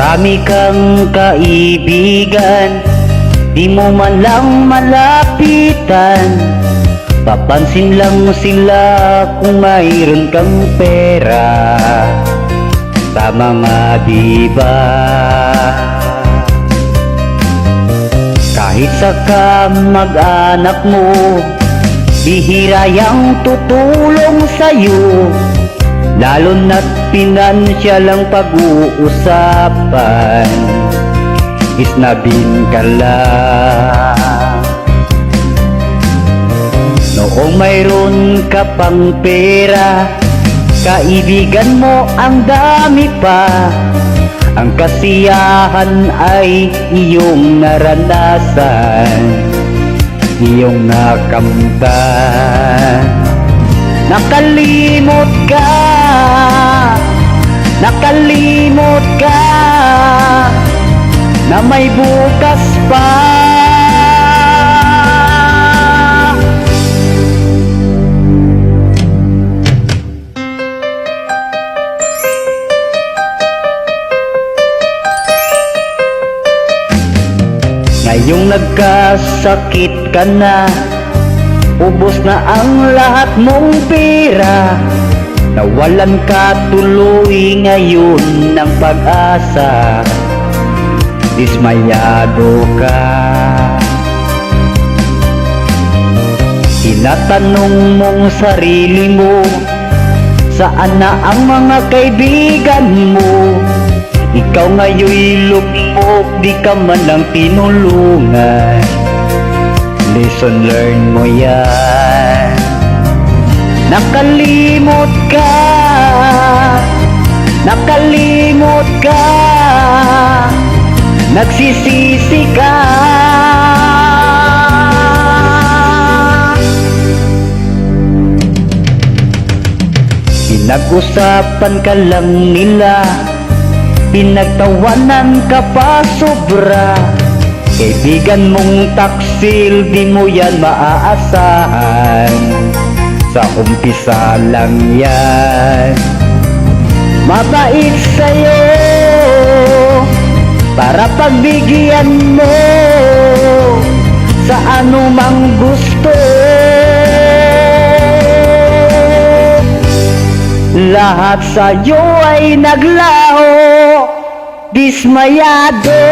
Marami kang kaibigan Di mo man lang malapitan. Papansin lang sila kung mayroon kang pera. Tama nga di ba? Kahit sa kamag-anak mo Bihira yang tutulong sa'yo Lalo na't pinansya lang pag-uusapan. Isnabin ka lang. Noong mayroon ka pang pera Kaibigan mo ang dami pa. Ang kasiyahan ay iyong naranasan Iyong nakamtan. Nakalimot ka Nakalimot ka Na may bukas pa. Ngayong nagkasakit ka na Ubos na ang lahat mong pera Nawalan ka tuloy ngayon ng pag-asa. Dismayado ka. Tinatanong mong sarili mo Saan na ang mga kaibigan mo? Ikaw ngayon'y lupok Di ka man lang tinulungan. Lesson learn mo yan Nakalimot ka. Nakalimot ka. Nagsisisi ka. Pinag-usapan ka lang nila. Pinagtawanan ka pa sobra. Kaibigan mong taksil Di mo yan maaasahan Sa umpisa lang yan. Mabait sa'yo Para pagbigyan mo Sa anumang gusto. Lahat sa'yo ay naglaho Dismayado